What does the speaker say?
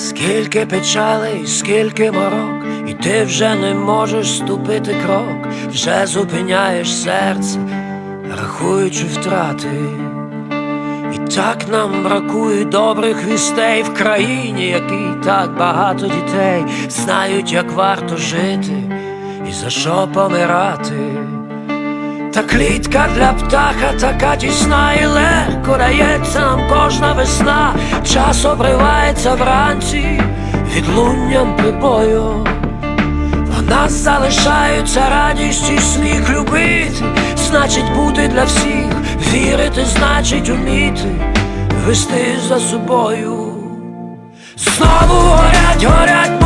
Скільки печалей, скільки морок, і ти вже не можеш ступити крок, вже зупиняєш серце, рахуючи втрати. І так нам бракує добрих вістей в країні, якій так багато дітей знають, як варто жити і за що помирати. Та клітка для птаха така тісна і легко дається нам кожна весна, час обривається вранці відлунням прибою. В нас залишаються радість і сміх любити, значить бути для всіх, вірити, значить уміти, вести за собою. Знову горять, горять